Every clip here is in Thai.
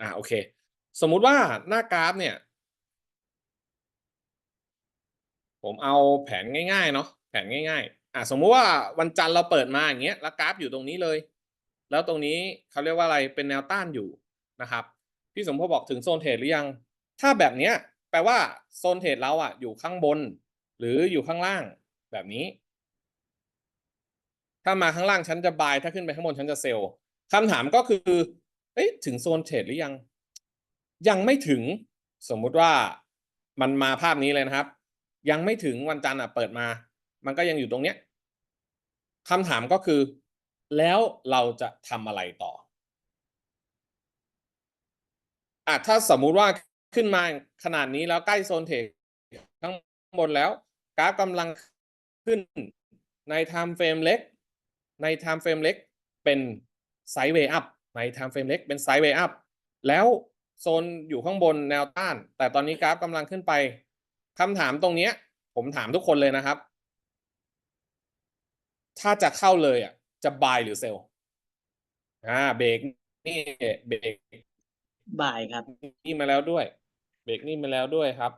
อ่าโอเค สมมุติว่าหน้ากราฟเนี่ย ผมเอาแผนง่ายๆเนาะแผนง่าย ๆ อะสมมุติว่าวันจันทร์เราเปิดมาอย่างเงี้ยแล้วกราฟอยู่ตรงนี้เลย แล้วตรงนี้เขาเรียกว่าอะไรเป็นแนวต้านอยู่นะครับ พี่สมพงษ์บอกถึงโซนเทรดหรือยัง ถ้าแบบเนี้ยแปลว่าโซนเทรดเราอะอยู่ข้างบน หรืออยู่ข้างล่างแบบนี้ ถ้ามาข้างล่างฉันจะบาย ถ้าขึ้นไปข้างบนฉันจะเซลล์คำถามก็คือ เอ๊ะถึงโซนเทรดหรือยัง ยังไม่ถึงสมมุติว่ามันมาภาพนี้เลยนะครับ ยังไม่ถึงวันจันทร์อะเปิดมา มันก็ยังอยู่ตรงเนี้ยคำถามก็คือ แล้วเราจะทำอะไรต่ออะถ้าสมมุติว่าขึ้นมาขนาดนี้แล้วใกล้โซนเทรดข้างบนแล้ว กราฟกำลังขึ้นใน time frame เล็ก ใน time frame เล็กเป็นไซด์เวย์อัพ ใน time frame เล็กเป็นไซด์เวย์อัพแล้วโซนอยู่ข้างบนแนวต้าน แต่ตอนนี้กราฟกำลังขึ้นไปคำถามตรงเนี้ยผมถามทุกคนเลยนะครับ ถ้าจะเข้าเลยอะจะบายหรือเซลอ่าเบรกนี่เบรกบ่ายครับนี่มาแล้วด้วย เบรกนี่มาแล้วด้วยครับ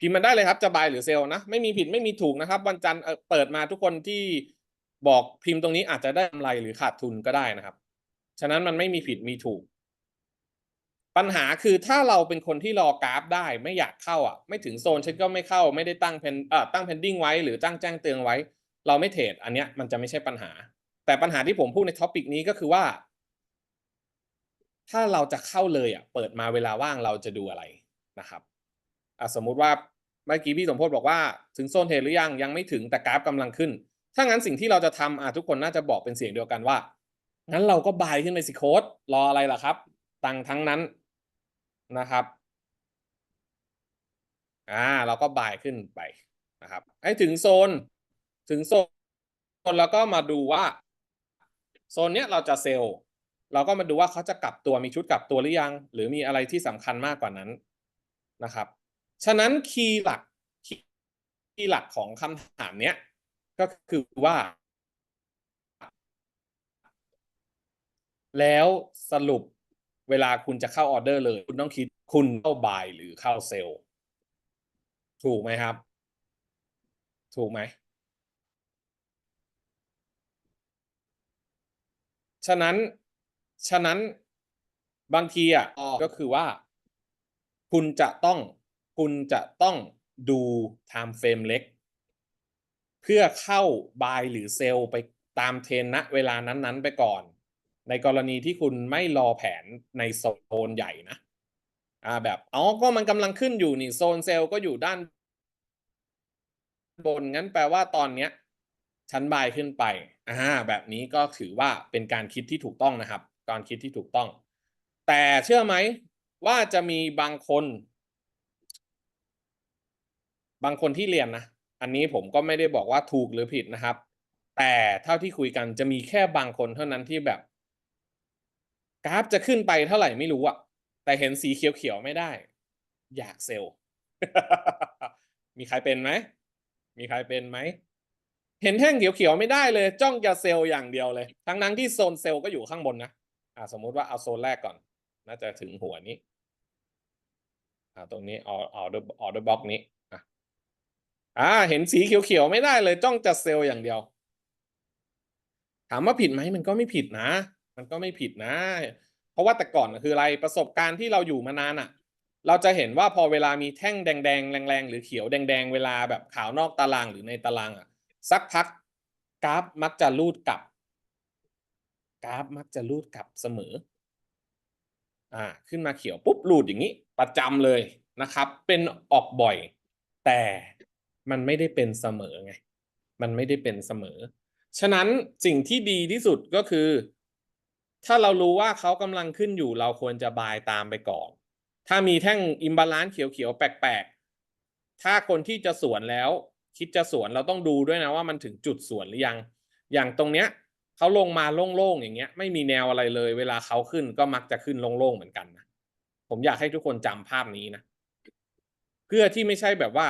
พิมพ์มันได้เลยครับจะบายหรือเซลล์นะไม่มีผิดไม่มีถูกนะครับ วันจันทร์เอ่อเปิดมาทุกคนที่ บอกพิมพ์ตรงนี้อาจจะได้กำไรหรือขาดทุนก็ได้นะครับ ฉะนั้นมันไม่มีผิดมีถูก ปัญหาคือถ้าเราเป็นคนที่รอกราฟได้ไม่อยากเข้าอะ ไม่ถึงโซนฉันก็ไม่เข้า ไม่ได้ตั้งเพนเอ่อตั้งเพนดิ้งไว้หรือตั้งแจ้งเตือนไว้ เราไม่เทรดอันเนี้ยมันจะไม่ใช่ปัญหา แต่ปัญหาที่ผมพูดในท็อปิกนี้ก็คือว่า ถ้าเราจะเข้าเลยอะ เปิดมาเวลาว่างเราจะดูอะไรนะครับอะสมมุติว่าเมื่อกี้พี่สมพจน์บอกว่าถึงโซนเทรดหรือยังยังไม่ถึงแต่กราฟกำลังขึ้น ถ้างั้นสิ่งที่เราจะทำอะทุกคนน่าจะบอกเป็นเสียงเดียวกันว่า งั้นเราก็บายขึ้นไปสิโค้ดรออะไรล่ะครับ ตังทั้งนั้นนะครับ อ่า เราก็บายขึ้นไปนะครับ ให้ถึงโซน ถึงโซนแล้วก็มาดูว่า โซนเนี้ยเราจะเซลล์ เราก็มาดูว่าเขาจะกลับตัวมีชุดกลับตัวหรือยัง หรือมีอะไรที่สำคัญมากกว่านั้นนะครับ ฉะนั้นคีย์หลักคีย์หลักของคำถามเนี้ย ก็คือว่า แล้วสรุปเวลาคุณจะเข้าออเดอร์เลย คุณต้องคิดคุณเข้าบายหรือเข้าเซลล์ถูกไหมครับ ถูกไหม ฉะนั้น ฉะนั้นบางทีอะก็คือว่า คุณจะต้อง คุณจะต้องดู time frame เล็ก พื่อเข้า buy หรือเซลไปตามเทรนณเวลานั้นๆ ไปก่อน ในกรณีที่คุณไม่รอแผนในโซนใหญ่นะอ่าแบบอ๋อก็มันกำลังขึ้นอยู่นี่โซนเซลก็อยู่ด้านบนงั้นแปลว่าตอนเนี้ยชั้นบายขึ้นไปอ่าแบบนี้ก็ถือว่าเป็นการคิดที่ถูกต้องนะครับ การคิดที่ถูกต้อง แต่เชื่อไหมว่าจะมีบางคน บางคนที่เรียนนะ อันนี้ผมก็ไม่ได้บอกว่าถูกหรือผิดนะครับ แต่เท่าที่คุยกันจะมีแค่บางคนเท่านั้นที่แบบ กราฟจะขึ้นไปเท่าไหร่ไม่รู้อะแต่เห็นสีเขียวๆไม่ได้ อยากเซลล์มีใครเป็นไหม มีใครเป็นไหม เห็นแท่งเขียวๆไม่ได้เลย จ้องจะเซลล์อย่างเดียวเลย ทั้งนั้นที่โซนเซลล์ก็อยู่ข้างบนนะอ่าสมมุติว่าเอาโซนแรกก่อน น่าจะถึงหัวนี้อ่าตรงนี้ออเดอร์ออเดอร์บล็อกนี้ อ่า เห็นสีเขียวๆไม่ได้เลยจ้องจะเซลล์อย่างเดียว ถามว่าผิดไหมมันก็ไม่ผิดนะ มันก็ไม่ผิดนะ เพราะว่าแต่ก่อนคืออะไรประสบการณ์ที่เราอยู่มานานอะ่ะ เราจะเห็นว่าพอเวลามีแท่งแดงๆแรงๆหรือเขียวแดงๆเวลาแบบขาวนอกตารางหรือในตารางอะ่ะ สักพักกราฟมักจะรูดกลับ กราฟมักจะรูดกลับเสมอ อ่า ขึ้นมาเขียวปุ๊บรูดอย่างนี้ ประจำเลยนะครับ เป็นออกบ่อย แต่ มันไม่ได้เป็นเสมอไง มันไม่ได้เป็นเสมอ ฉะนั้นสิ่งที่ดีที่สุดก็คือ ถ้าเรารู้ว่าเขากำลังขึ้นอยู่ เราควรจะบายตามไปก่อน ถ้ามีแท่งอิมบาลานซ์เขียวๆ แปลกๆ ถ้าคนที่จะสวนแล้ว คิดจะสวนเราต้องดูด้วยนะว่ามันถึงจุดสวนหรือยัง อย่างตรงเนี้ยเขาลงมาโล่งๆอย่างเงี้ย ไม่มีแนวอะไรเลย เวลาเขาขึ้นก็มักจะขึ้นโล่งๆเหมือนกันนะผมอยากให้ทุกคนจำภาพนี้นะเพื่อที่ไม่ใช่แบบว่า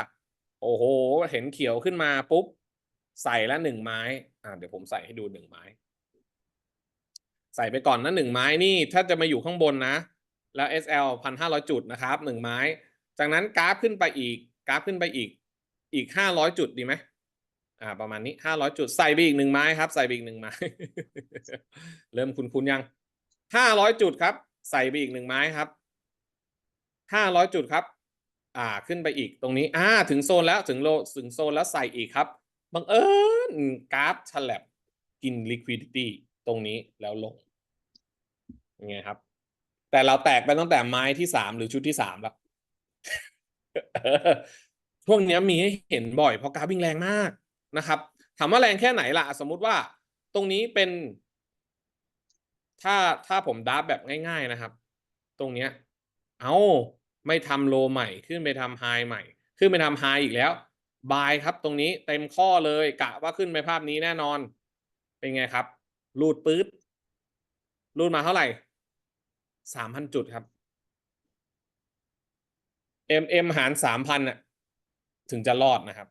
โอ้โห เห็นเขียวขึ้นมาปุ๊บ ใส่ละหนึ่งไม้ อ่าเดี๋ยวผมใส่ให้ดูหนึ่งไม้ ใส่ไปก่อนนะหนึ่งไม้นี่ถ้าจะมาอยู่ข้างบนนะ แล้ว SL พันห้าร้อยจุดนะครับหนึ่งไม้ จากนั้นกราฟขึ้นไปอีก กราฟขึ้นไปอีก อีกห้าร้อยจุดดีไหมอ่า ประมาณนี้ห้าร้อยจุดใส่ไปอีกหนึ่งไม้ครับ ใส่ไปอีกหนึ่งไม้ เริ่มคุ้นๆยังห้าร้อยจุดครับ ใส่ไปอีกหนึ่งไม้ครับห้าร้อยจุดครับ อ่าขึ้นไปอีกตรงนี้อ่าถึงโซนแล้วถึงโลถึงโซนแล้วใส่อีกครับบังเอิญกราฟฉลับกิน liquidity ตรงนี้แล้วลงยังไงครับ แต่เราแตกไปตั้งแต่ไม้ที่สามหรือชุดที่สามแล้วช่วงเนี้ยมีให้เห็นบ่อยเพราะกราฟวิ่งแรงมากนะครับถามว่าแรงแค่ไหนล่ะ สมมุติว่าตรงนี้เป็น ถ้าถ้าผมดับแบบง่าย ๆนะครับ ตรงเนี้ย เอา ไม่ทำโลใหม่ ขึ้นไปทำไฮใหม่ ขึ้นไปทำไฮอีกแล้วบายครับตรงนี้เต็มข้อเลยกะว่าขึ้นไปภาพนี้แน่นอน เป็นไงครับ รูดปื๊ดรูดมาเท่าไหร่สามพันจุดครับ MM หารสามพันน่ะถึงจะรอดนะครับ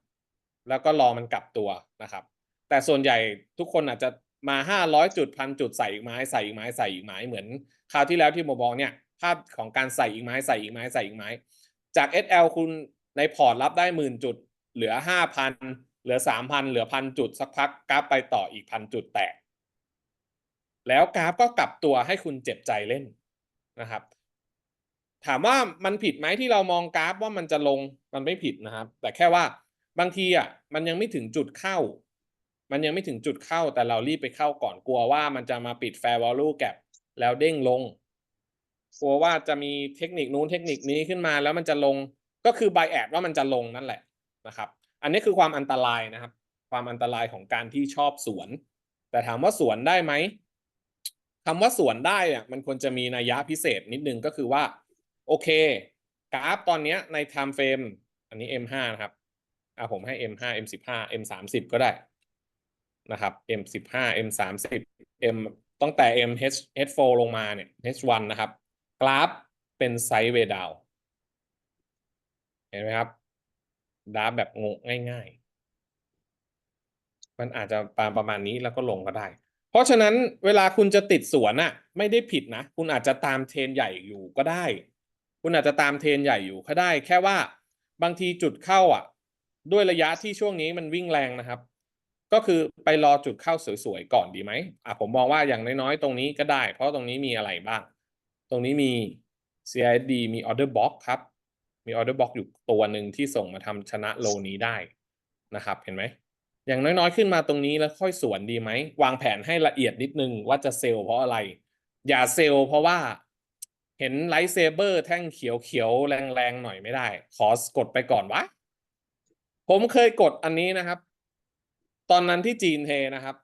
แล้วก็รอมันกลับตัวนะครับ แต่ส่วนใหญ่ทุกคนอาจจะมาห้าร้อยจุดพันจุดใส่อีกไม้ใส่อีกไม้ใส่อีกไม้เหมือน คราวที่แล้วที่โมบอกเนี่ย ภาพของการใส่อีกไม้ใส่อีกไม้ใส่อีกไม้ จาก SL คุณในพอร์ตรับได้หมื่นจุด เหลือห้าพันเหลือสามพันเหลือพันจุดสักพักกราฟไปต่ออีกพันจุดแตก แล้วกราฟก็กลับตัวให้คุณเจ็บใจเล่นนะครับ ถามว่ามันผิดไหมที่เรามองกราฟว่ามันจะลงมันไม่ผิดนะครับ แต่แค่ว่าบางทีอะมันยังไม่ถึงจุดเข้า มันยังไม่ถึงจุดเข้าแต่เรารีบไปเข้าก่อนกลัวว่ามันจะมาปิด fair value gap แล้วเด้งลง กลัวว่าจะมีเทคนิคนู้นเทคนิคนี้ขึ้นมา แล้วมันจะลงก็คือ buy at ว่ามันจะลงนั่นแหละนะครับ อันนี้คือความอันตรายนะครับ ความอันตรายของการที่ชอบสวน แต่ถามว่าสวนได้ไหมคำว่าสวนได้อะมันควรจะมีนัยยะพิเศษนิดนึงก็คือว่า โอเค กราฟตอนนี้ใน time frame อันนี้ M5 นะครับอะผมให้ M5 M15 M30 ก็ได้นะครับ M15 M30 M ตั้งแต่ M H H4 ลงมาเนี่ย H1 นะครับ กราฟเป็นไซด์เวดาวเห็นไหมครับดาฟแบบงงง่ายๆ มันอาจจะประประมาณนี้แล้วก็ลงก็ได้ เพราะฉะนั้นเวลาคุณจะติดสวนน่ะไม่ได้ผิดนะ คุณอาจจะตามเทรนใหญ่อยู่ก็ได้ คุณอาจจะตามเทรนใหญ่อยู่ก็ได้ แค่ว่าบางทีจุดเข้าอะ ด้วยระยะที่ช่วงนี้มันวิ่งแรงนะครับ ก็คือไปรอจุดเข้าสวยๆก่อนดีไหมอะผมมองว่าอย่างน้อยๆ ตรงนี้ก็ได้ เพราะตรงนี้มีอะไรบ้าง ตรงนี้มี CID มี Order Box ครับ มี Order Box อยู่ตัวหนึ่งที่ส่งมาทำชนะโลนี้ได้นะครับ เห็นไหม อย่างน้อยๆ ขึ้นมาตรงนี้แล้วค่อยสวนดีไหม วางแผนให้ละเอียดนิดนึงว่าจะเซลล์เพราะอะไร อย่าเซลล์เพราะว่าเห็นไลท์เซเบอร์แท่งเขียวๆ แรงๆ หน่อยไม่ได้ ขอกดไปก่อนวะ ผมเคยกดอันนี้นะครับ ตอนนั้นที่จีนเทนะครับ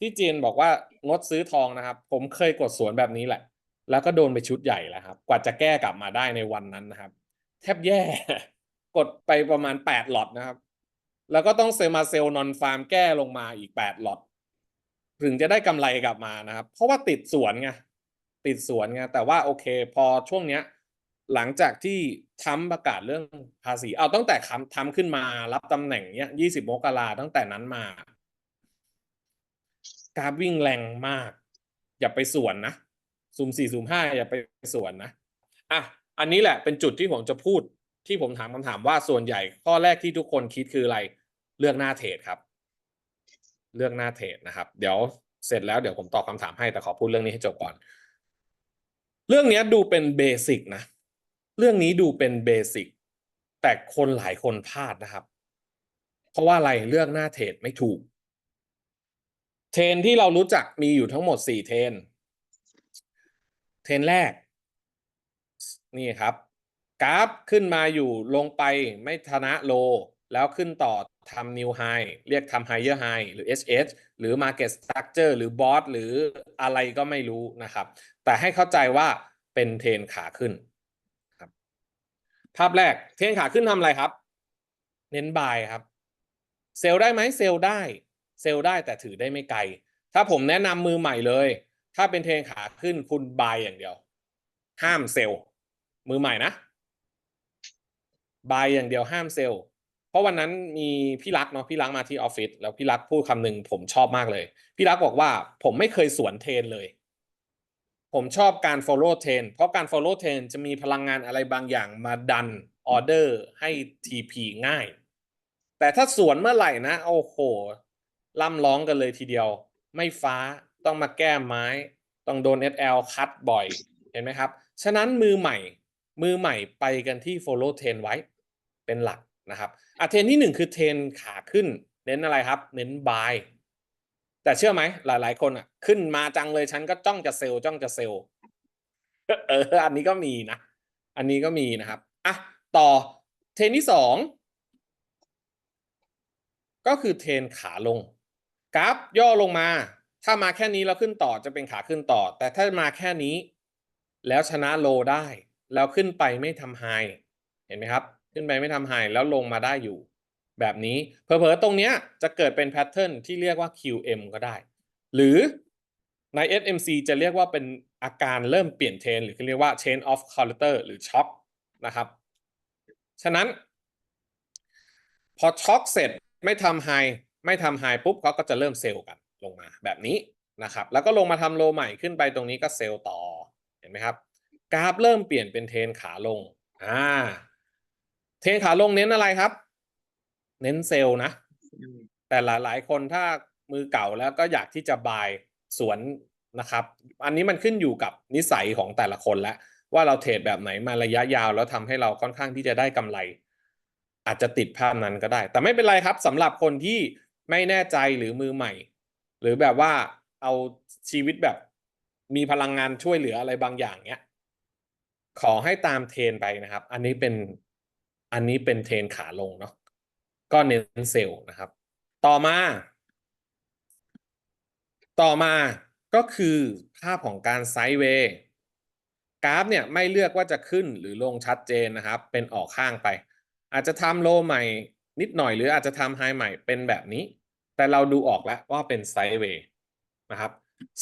ที่จีนบอกว่างดซื้อทองนะครับ ผมเคยกดสวนแบบนี้แหละ แล้วก็โดนไปชุดใหญ่แล้วครับ กว่าจะแก้กลับมาได้ในวันนั้นนะครับ แทบแย่ กดไปประมาณแปดหลอดนะครับ แล้วก็ต้องเซมาเซลนอนฟาร์มแก้ลงมาอีกแปดหลอดถึงจะได้กำไรกลับมานะครับ เพราะว่าติดสวนไงติดสวนไงแต่ว่าโอเค พอช่วงเนี้ย หลังจากที่ทรัมป์ประกาศเรื่องภาษี เอาตั้งแต่ทำทำขึ้นมารับตำแหน่งเนี้ยยี่สิบมกราตั้งแต่นั้นมา กาฟวิ่งแรงมาก อย่าไปสวนนะ ซูมสี่ซูมห้าอย่าไปสวนนะอะอันนี้แหละเป็นจุดที่ผมจะพูดที่ผมถามคำถามว่าส่วนใหญ่ข้อแรกที่ทุกคนคิดคืออะไร เลือกหน้าเทรดครับ เลือกหน้าเทรดนะครับ เดี๋ยวเสร็จแล้วเดี๋ยวผมตอบคำถามให้แต่ขอพูดเรื่องนี้ให้จบก่อน เรื่องนี้ดูเป็นเบสิกนะ เรื่องนี้ดูเป็นเบสิกแต่คนหลายคนพลาดนะครับ เพราะว่าอะไรเลือกหน้าเทรดไม่ถูก เทรนที่เรารู้จักมีอยู่ทั้งหมดสี่เทรน เทรนแรก นี่ครับ กราฟขึ้นมาอยู่ลงไปไม่ชนะโล แล้วขึ้นต่อทำ new high เรียกทำ higher high หรือ HS หรือ market structure หรือ bot หรืออะไรก็ไม่รู้นะครับ แต่ให้เข้าใจว่าเป็นเทรนขาขึ้นครับ ภาพแรกเทรนขาขึ้นทำอะไรครับ เน้นบายครับ เซลได้ไหมเซลได้ เซลได้แต่ถือได้ไม่ไกล ถ้าผมแนะนำมือใหม่เลย ถ้าเป็นเทรนขาขึ้นคุณบายอย่างเดียว ห้ามเซลล์มือใหม่นะบายอย่างเดียวห้ามเซลล์เพราะวันนั้นมีพี่รักเนาะพี่รักมาที่ออฟฟิศแล้วพี่รักพูดคำหนึ่งผมชอบมากเลย พี่รักบอกว่าผมไม่เคยสวนเทรนเลย ผมชอบการ follow trend เพราะการ follow trend จะมีพลังงานอะไรบางอย่างมาดันออเดอร์ให้ TP ง่าย แต่ถ้าสวนเมื่อไหร่นะโอ้โหล่ำร้องกันเลยทีเดียว ไม่ฟ้า ต้องมาแก้ไม้ ต้องโดน SL คัดบ่อยเห็นไหมครับ ฉะนั้นมือใหม่มือใหม่ไปกันที่ follow trend ไว้เป็นหลักนะครับอะเทรนที่หนึ่งคือเทรนขาขึ้น เน้นอะไรครับ เน้น buy แต่เชื่อไหมหลาย ๆ คนอะขึ้นมาจังเลยฉันก็จ้องจะเซลล์จ้องจะเซลล์เอออันนี้ก็มีนะ อันนี้ก็มีนะครับอะต่อเทรนที่สองก็คือเทรนขาลง กราฟย่อลงมา ถ้ามาแค่นี้แล้วขึ้นต่อจะเป็นขาขึ้นต่อ แต่ถ้ามาแค่นี้ แล้วชนะโลได้ แล้วขึ้นไปไม่ทำไฮเห็นไหมครับ ขึ้นไปไม่ทำไฮแล้วลงมาได้อยู่ แบบนี้เผลอๆตรงเนี้ยจะเกิดเป็นแพทเทิร์นที่เรียกว่า QM ก็ได้ หรือใน SMC จะเรียกว่าเป็นอาการเริ่มเปลี่ยนเทรนหรือเรียกว่า chain of collector หรือช็อคนะครับ ฉะนั้น พอช็อคเสร็จไม่ทำไฮไม่ทำไฮปุ๊บเขาก็จะเริ่มเซลล์กัน ลงมาแบบนี้นะครับ แล้วก็ลงมาทำโลใหม่ขึ้นไปตรงนี้ก็เซลล์ต่อเห็นไหมครับ กราฟเริ่มเปลี่ยนเป็นเทนขาลงอ่าเทนขาลงเน้นอะไรครับ เน้นเซลล์นะ แต่หลายๆ คนถ้ามือเก่าแล้วก็อยากที่จะบายสวนนะครับ อันนี้มันขึ้นอยู่กับนิสัยของแต่ละคนแล้วว่าเราเทรดแบบไหนมาระยะยาวแล้วทำให้เราค่อนข้างที่จะได้กำไร อาจจะติดภาพนั้นก็ได้ แต่ไม่เป็นไรครับสำหรับคนที่ไม่แน่ใจหรือมือใหม่ หรือแบบว่าเอาชีวิตแบบมีพลังงานช่วยเหลืออะไรบางอย่างเนี้ย ขอให้ตามเทรนไปนะครับ อันนี้เป็นอันนี้เป็นเทรนขาลงเนาะก็เน้นเซลล์นะครับ ต่อมา ต่อมาก็คือภาพของการไซด์เวย์กราฟเนี่ยไม่เลือกว่าจะขึ้นหรือลงชัดเจนนะครับ เป็นออกข้างไป อาจจะทำโลใหม่นิดหน่อยหรืออาจจะทำไฮใหม่เป็นแบบนี้ แต่เราดูออกแล้วว่าเป็นไซด์เวย์นะครับ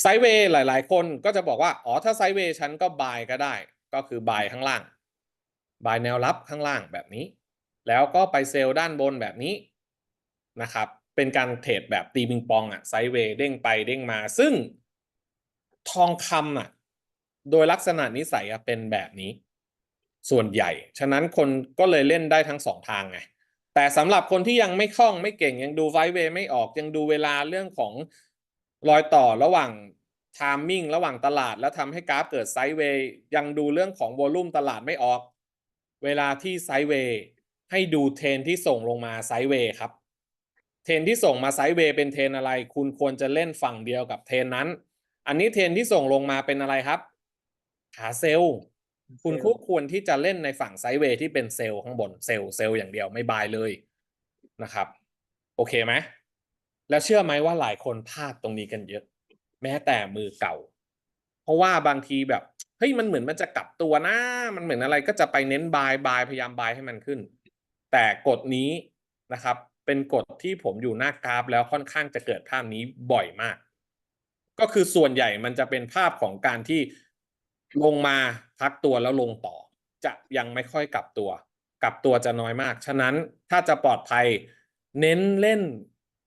ไซด์เวย์หลาย ๆ คนก็จะบอกว่า อ๋อ ถ้าไซด์เวย์ฉันก็บายก็ได้ ก็คือบายข้างล่างบายแนวรับข้างล่างแบบนี้ แล้วก็ไปเซลล์ด้านบนแบบนี้นะครับ เป็นการเทรดแบบตีปิงปองอะไซด์เวย์เด้งไปเด้งมา ซึ่งทองคำอะโดยลักษณะนิสัยอะเป็นแบบนี้ ส่วนใหญ่ ฉะนั้นคนก็เลยเล่นได้ทั้งสองทางไง แต่สำหรับคนที่ยังไม่คล่องไม่เก่งยังดูไฟเวย์ไม่ออกยังดูเวลาเรื่องของรอยต่อระหว่างไทมมิ่งระหว่างตลาด แล้วทำให้กราฟเกิดไซด์เวย์ยังดูเรื่องของวอลลุ่มตลาดไม่ออก เวลาที่ไซด์เวย์ให้ดูเทรนที่ส่งลงมาไซด์เวย์ครับเทรนที่ส่งมาไซด์เวย์เป็นเทรนอะไร คุณควรจะเล่นฝั่งเดียวกับเทรนนั้น อันนี้เทรนที่ส่งลงมาเป็นอะไรครับ ขาเซลล์ คุณคู่ควรที่จะเล่นในฝั่งไซด์เวย์ที่เป็นเซลล์ข้างบนเซลล์เซลล์อย่างเดียวไม่บายเลยนะครับ โอเคไหมแล้วเชื่อไหมว่าหลายคนพลาดตรงนี้กันเยอะ แม้แต่มือเก่า เพราะว่าบางทีแบบเฮ้ยมันเหมือนมันจะกลับตัวนะมันเหมือนอะไรก็จะไปเน้นบายบายพยายามบายให้มันขึ้น แต่กฎนี้นะครับ เป็นกฎที่ผมอยู่หน้ากราฟแล้วค่อนข้างจะเกิดภาพนี้บ่อยมาก ก็คือส่วนใหญ่มันจะเป็นภาพของการที่ ลงมาพักตัวแล้วลงต่อ จะยังไม่ค่อยกลับตัว กลับตัวจะน้อยมาก ฉะนั้นถ้าจะปลอดภัย เน้นเล่น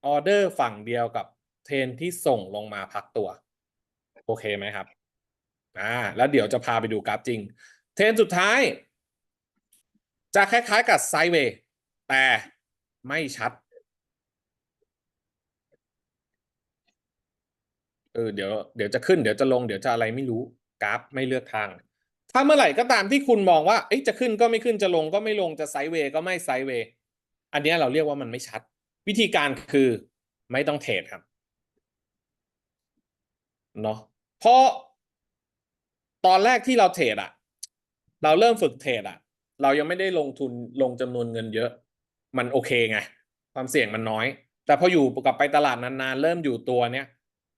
ออเดอร์ฝั่งเดียวกับเทรนที่ส่งลงมาพักตัว โอเคไหมครับอ่าแล้วเดี๋ยวจะพาไปดูกราฟจริง เทรนสุดท้าย จะคล้ายๆกับไซเวย์แต่ไม่ชัดเออเดี๋ยวเดี๋ยวจะขึ้นเดี๋ยวจะลงเดี๋ยวจะอะไรไม่รู้ กราฟไม่เลือกทาง ถ้าเมื่อไหร่ก็ตามที่คุณมองว่าจะขึ้นก็ไม่ขึ้นจะลงก็ไม่ลงจะไซด์เวย์ก็ไม่ไซด์เวย์อันนี้เราเรียกว่ามันไม่ชัด วิธีการคือไม่ต้องเทรดครับเนาะเพราะตอนแรกที่เราเทรดอะเราเริ่มฝึกเทรดอะเรายังไม่ได้ลงทุนลงจำนวนเงินเยอะ มันโอเคไง ความเสี่ยงมันน้อย แต่พออยู่กับไปตลาดนานๆ เริ่มอยู่ตัวเนี้ย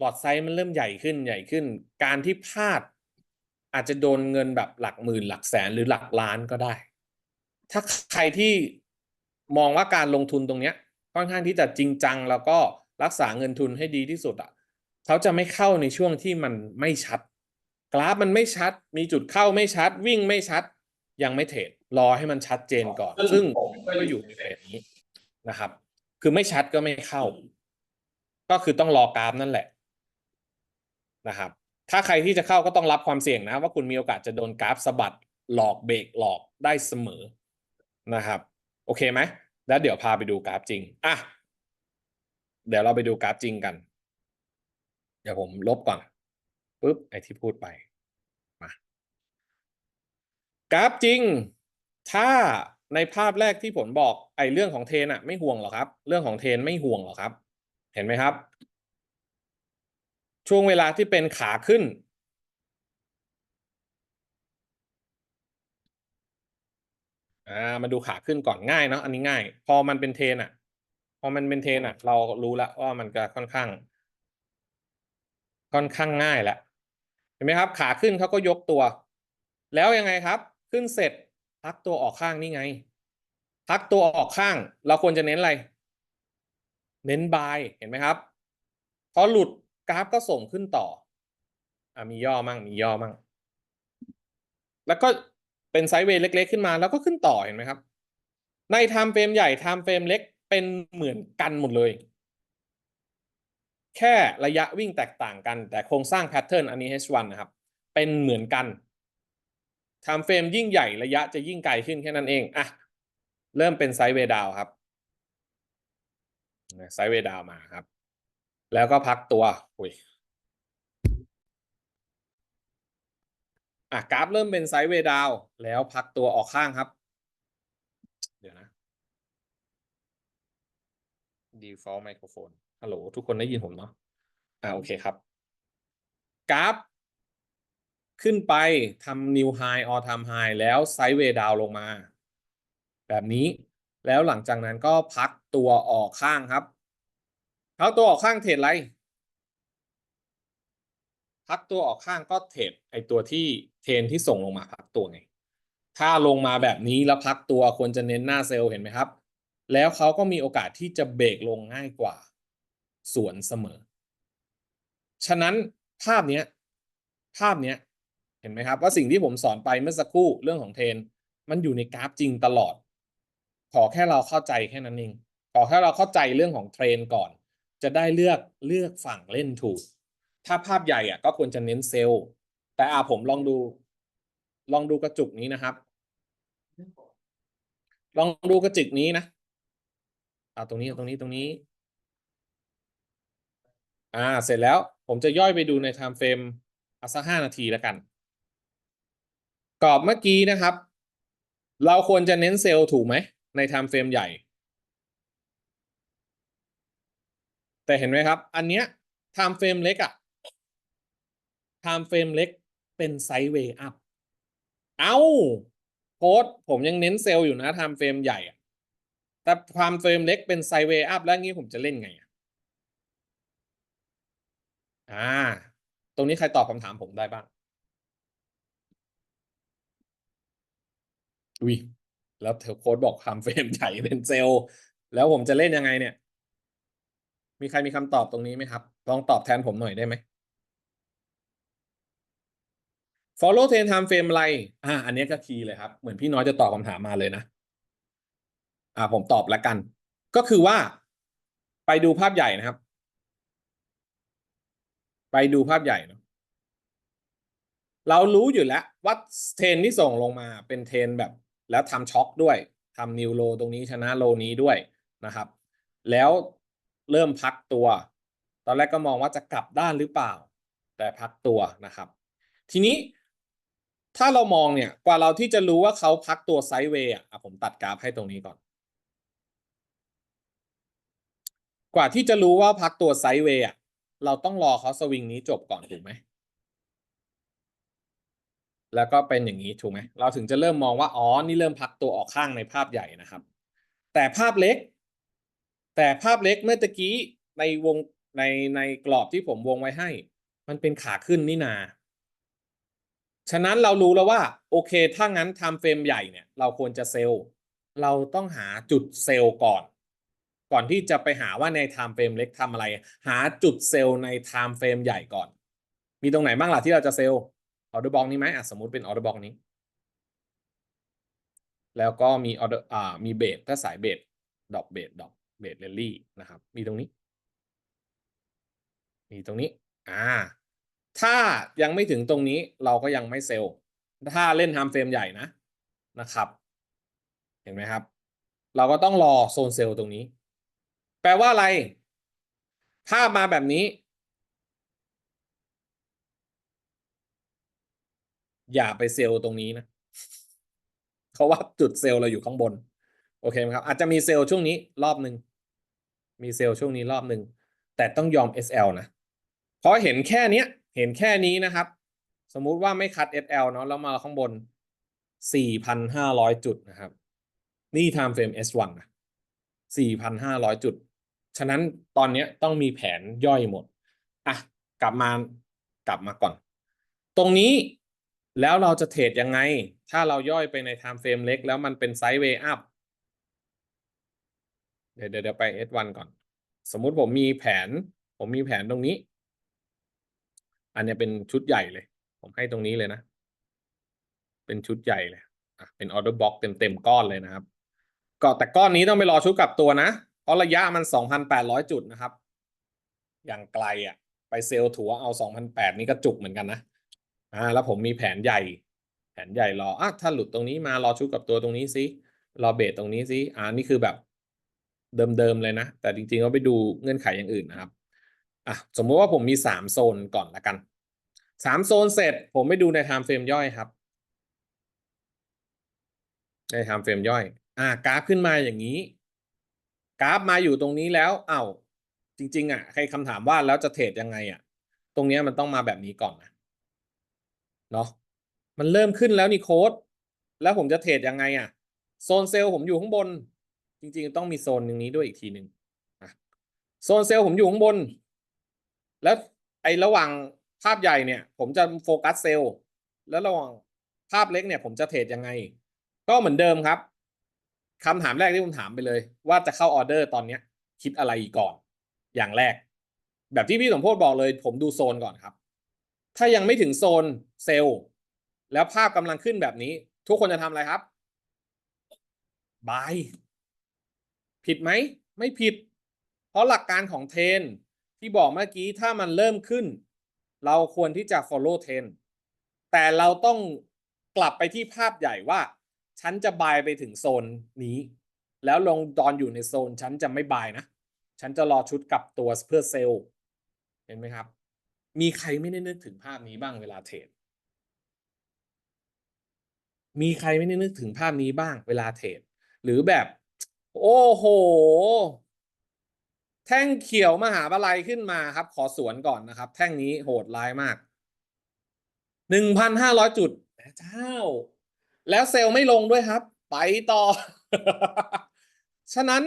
บอดไซส์มันเริ่มใหญ่ขึ้นใหญ่ขึ้น การที่พลาด อาจจะโดนเงินแบบหลักหมื่นหลักแสนหรือหลักล้านก็ได้ ถ้าใครที่มองว่าการลงทุนตรงเนี้ยค่อนข้างที่จะจริงจัง แล้วก็รักษาเงินทุนให้ดีที่สุดอะเขาจะไม่เข้าในช่วงที่มันไม่ชัด กราฟมันไม่ชัด มีจุดเข้าไม่ชัด วิ่งไม่ชัด ยังไม่เทรดรอให้มันชัดเจนก่อน ซึ่งก็อยู่ในเฟสนี้นะครับ คือไม่ชัดก็ไม่เข้า ก็คือต้องรอกราฟนั่นแหละนะครับ ถ้าใครที่จะเข้าก็ต้องรับความเสี่ยงนะว่าคุณมีโอกาสจะโดนกราฟสะบัดหลอกเบรกหลอกได้เสมอนะครับ โอเคไหมแล้วเดี๋ยวพาไปดูกราฟจริงอะเดี๋ยวเราไปดูกราฟจริงกัน เดี๋ยวผมลบก่อนปุ๊บไอที่พูดไปมากราฟจริง ถ้าในภาพแรกที่ผมบอกไอเรื่องของเทนอะไม่ห่วงหรอครับ เรื่องของเทนไม่ห่วงหรอครับ เห็นไหมครับ ช่วงเวลาที่เป็นขาขึ้น อ่า มาดูขาขึ้นก่อนง่ายเนาะ อันนี้ง่าย พอมันเป็นเทนอะพอมันเป็นเทนอะเรารู้แล้วว่ามันจะค่อนข้าง ค่อนข้างง่ายแหละ เห็นไหมครับ ขาขึ้นเขาก็ยกตัว แล้วยังไงครับ ขึ้นเสร็จพักตัวออกข้างนี่ไง พักตัวออกข้าง เราควรจะเน้นอะไร เน้นบาย เห็นไหมครับ พอหลุด กราฟก็ส่งขึ้นต่ออะมีย่อมั่งมีย่อมั่ง แล้วก็เป็นไซด์เวย์เล็ก ๆ ขึ้นมาแล้วก็ขึ้นต่อเห็นไหมครับ ในไทม์เฟรมใหญ่ไทม์เฟรมเล็กเป็นเหมือนกันหมดเลย แค่ระยะวิ่งแตกต่างกัน แต่โครงสร้างแพทเทิร์นอันนี้ H1 นะครับ เป็นเหมือนกันไทม์เฟรมยิ่งใหญ่ระยะจะยิ่งไกลขึ้นแค่นั้นเองอะเริ่มเป็นไซด์เวย์ดาวครับไซด์เวย์ดาวมาครับ แล้วก็พักตัวอุ้ยอะกราฟเริ่มเป็นไซด์เวดาว แล้วพักตัวออกข้างครับ เดี๋ยวนะ default microphone ฮัลโหล ทุกคนได้ยินผมเนาะอ่าโอเคครับ กราฟ ขึ้นไปทำ new high or ทำ high แล้วไซด์เวดาวลงมา แบบนี้ แล้วหลังจากนั้นก็พักตัวออกข้างครับ พักตัวออกข้างเทรดอะไรพักตัวออกข้างก็เทรดไอตัวที่เทรนที่ส่งลงมาพักตัวไง ถ้าลงมาแบบนี้แล้วพักตัวควรจะเน้นหน้าเซลล์เห็นไหมครับ แล้วเขาก็มีโอกาสที่จะเบรกลงง่ายกว่า สวนเสมอ ฉะนั้นภาพเนี้ย ภาพเนี้ย เห็นไหมครับ ว่าสิ่งที่ผมสอนไปเมื่อสักครู่เรื่องของเทรนมันอยู่ในกราฟจริงตลอด ขอแค่เราเข้าใจแค่นั้นเองขอแค่เราเข้าใจเรื่องของเทรนก่อน จะได้เลือกเลือกฝั่งเล่นถูก ถ้าภาพใหญ่อะก็ควรจะเน้นเซลล์ แต่อาผมลองดู ลองดูกระจุกนี้นะครับ ลองดูกระจุกนี้นะเอาตรงนี้ตรงนี้ตรงนี้ อ่า เสร็จแล้วผมจะย่อยไปดูในไทม์เฟรมเอาสักห้านาทีแล้วกัน กรอบเมื่อกี้นะครับ เราควรจะเน้นเซลล์ถูกไหม ในไทม์เฟรมใหญ่ แต่เห็นไหมครับ อันเนี้ยไทม์เฟรมเล็กอะไทม์เฟรมเล็กเป็นไซด์เวย์อัพ เอ้าโค้ดผมยังเน้นเซลล์อยู่นะไทม์เฟรมใหญ่อะแต่ไทม์เฟรมเล็กเป็นไซด์เวย์อัพแล้วงี้ผมจะเล่นไงอะอ่า ตรงนี้ใครตอบคำถามผมได้บ้าง อุ้ย แล้วเธอโค้ดบอกไทำเฟรมใหญ่เป็นเซลล์ แล้วผมจะเล่นยังไงเนี่ย มีใครมีคำตอบตรงนี้ไหมครับ ลองตอบแทนผมหน่อยได้ไหม follow trend time frame อะไรอ่า อันนี้ก็คีย์เลยครับ เหมือนพี่น้อยจะตอบคำถามมาเลยนะ อ่า ผมตอบแล้วกัน ก็คือว่า ไปดูภาพใหญ่นะครับ ไปดูภาพใหญ่เนาะเรารู้อยู่แล้วว่าเทรนที่ส่งลงมาเป็นเทรนแบบ แล้วทำช็อคด้วยทำนิวโลตรงนี้ชนะโลนี้ด้วยนะครับ แล้ว เริ่มพักตัว ตอนแรกก็มองว่าจะกลับด้านหรือเปล่า แต่พักตัวนะครับ ทีนี้ถ้าเรามองเนี่ยกว่าเราที่จะรู้ว่าเขาพักตัวไซด์เวย์อะผมตัดกราฟให้ตรงนี้ก่อน กว่าที่จะรู้ว่าพักตัวไซด์เวย์อะเราต้องรอเขาสวิงนี้จบก่อนถูกไหมแล้วก็เป็นอย่างนี้ถูกไหม เราถึงจะเริ่มมองว่า อ๋อ นี่เริ่มพักตัวออกข้างในภาพใหญ่นะครับ แต่ภาพเล็ก แต่ภาพเล็กเมื่อตะกี้ในวงในในกรอบที่ผมวงไว้ให้ มันเป็นขาขึ้นนี่นา ฉะนั้นเรารู้แล้วว่า โอเค ถ้างั้นทม์เฟรมใหญ่เนี่ย เราควรจะเซลล์ เราต้องหาจุดเซลล์ก่อน ก่อนที่จะไปหาว่าในไทม์เฟรมเล็กทำอะไร หาจุดเซลล์ในไทม์เฟรมใหญ่ก่อน มีตรงไหนบ้างล่ะที่เราจะเซลล์ออเดอร์บ็อกนี้ไหมอะสมมติเป็นออเดอร์บ็อกนี้ แล้วก็มีออเดอร์อ่ามีเบสถ้าสายเบสดอกเบสดอก เบสเรลลี่นะครับ มีตรงนี้ มีตรงนี้ อ่า ถ้ายังไม่ถึงตรงนี้เราก็ยังไม่เซลล์ ถ้าเล่นไทม์เฟรมใหญ่นะนะครับ เห็นไหมครับ เราก็ต้องรอโซนเซลล์ตรงนี้ แปลว่าอะไร ภาพมาแบบนี้ อย่าไปเซลล์ตรงนี้นะเพราะว่าจุดเซลล์เราอยู่ข้างบน โอเคไหมครับ อาจจะมีเซลล์ช่วงนี้รอบหนึ่ง มีเซลล์ช่วงนี้รอบหนึ่งแต่ต้องยอม SL นะเพราะเห็นแค่นี้เห็นแค่นี้นะครับ สมมุติว่าไม่คัด SL เนาะแล้วมาข้างบน 4,500 จุดนะครับ นี่ time frame S1 นะ 4,500 จุด ฉะนั้นตอนนี้ต้องมีแผนย่อยหมด อะ กลับมากลับมาก่อน ตรงนี้แล้วเราจะเทรดยังไง ถ้าเราย่อยไปใน time frame เล็ก แล้วมันเป็นไซด์เวย์อัพ เดี๋ยวเดี๋ยวเดี๋ยวไป S1 ก่อน สมมุติผมมีแผน ผมมีแผนตรงนี้ อันเนี้ยเป็นชุดใหญ่เลย ผมให้ตรงนี้เลยนะ เป็นชุดใหญ่เลยอะเป็นออเดอร์บ็อกเต็มเต็มก้อนเลยนะครับก็แต่ก้อนนี้ต้องไปรอชุดกลับตัวนะ เพราะระยะมัน 2,800 จุดนะครับ อย่างไกลอะ ไปเซลล์ถัวเอา 2,800 นี่ก็จุกเหมือนกันนะ อ่า แล้วผมมีแผนใหญ่ แผนใหญ่รออะถ้าหลุดตรงนี้มารอชุดกับตัวตรงนี้สิรอเบสตรงนี้สิอ่านี่คือแบบ เดิมๆเลยนะ แต่จริงๆก็ไปดูเงื่อนไขอย่างอื่นนะครับอะสมมติว่าผมมีสามโซนก่อนละกันสามโซนเสร็จ ผมไปดูใน time frame ย่อยครับ ใน time frame ย่อย อ่ากราฟขึ้นมาอย่างนี้ กราฟมาอยู่ตรงนี้แล้วอ้าวจริง ๆ อะ ใครคำถามว่าแล้วจะเทรดยังไงอะ ตรงเนี้ยมันต้องมาแบบนี้ก่อนนะเนาะมันเริ่มขึ้นแล้วนี่โค้ดแล้วผมจะเทรดยังไงอะ โซนเซลล์ผมอยู่ข้างบน จริงๆ ต้องมีโซนหนึ่งนี้ด้วยอีกทีหนึ่งโซนเซลล์ผมอยู่ข้างบน แล้วไอ้ระหว่างภาพใหญ่เนี่ย ผมจะโฟกัสเซลล์ แล้วระหว่างภาพเล็กเนี่ยผมจะเทรดยังไง ก็เหมือนเดิมครับคำถามแรกที่ผมถามไปเลย ว่าจะเข้าออเดอร์ตอนเนี้ย คิดอะไรก่อน อย่างแรก แบบที่พี่สมโพธบอกเลย ผมดูโซนก่อนครับ ถ้ายังไม่ถึงโซนเซลล์ แล้วภาพกำลังขึ้นแบบนี้ ทุกคนจะทำอะไรครับบาย ผิดไหม ไม่ผิด เพราะหลักการของเทรนที่บอกเมื่อกี้ถ้ามันเริ่มขึ้น เราควรที่จะ follow เทรนแต่เราต้องกลับไปที่ภาพใหญ่ว่า ฉันจะบายไปถึงโซนนี้ แล้วลงตอนอยู่ในโซน ฉันจะไม่บายนะ ฉันจะรอชุดกลับตัวเพื่อเซลล์เห็นไหมครับ มีใครไม่ได้นึกถึงภาพนี้บ้างเวลาเทรดมีใครไม่ได้นึกถึงภาพนี้บ้างเวลาเทรดหรือแบบ โอ้โห แท่งเขียวมหาบาลัยขึ้นมาครับ ขอสวนก่อนนะครับ แท่งนี้โหดร้ายมากหนึ่งพันห้าร้อยจุดเจ้า แล้วเซลล์ไม่ลงด้วยครับ ไปต่อ ฉะนั้น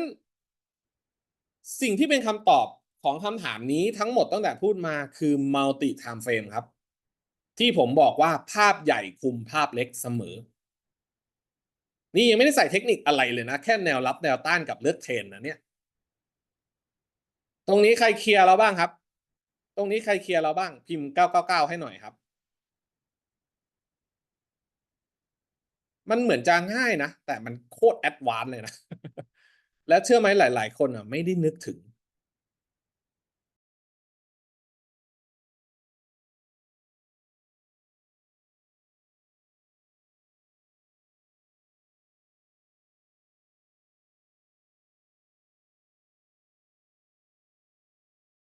สิ่งที่เป็นคำตอบของคำถามนี้ทั้งหมดตั้งแต่พูดมาคือ multi time frame ครับ ที่ผมบอกว่าภาพใหญ่คุมภาพเล็กเสมอ นี่ยังไม่ได้ใส่เทคนิคอะไรเลยนะ แค่แนวรับแนวต้านกับเลือกเทรนนะเนี่ย ตรงนี้ใครเคลียร์เราบ้างครับ ตรงนี้ใครเคลียร์เราบ้างพิมพ์ 999 ให้หน่อยครับ มันเหมือนจะง่ายนะ แต่มันโคตรแอดวานซ์เลยนะ แล้วเชื่อไหมหลาย ๆ คนอะไม่ได้นึกถึง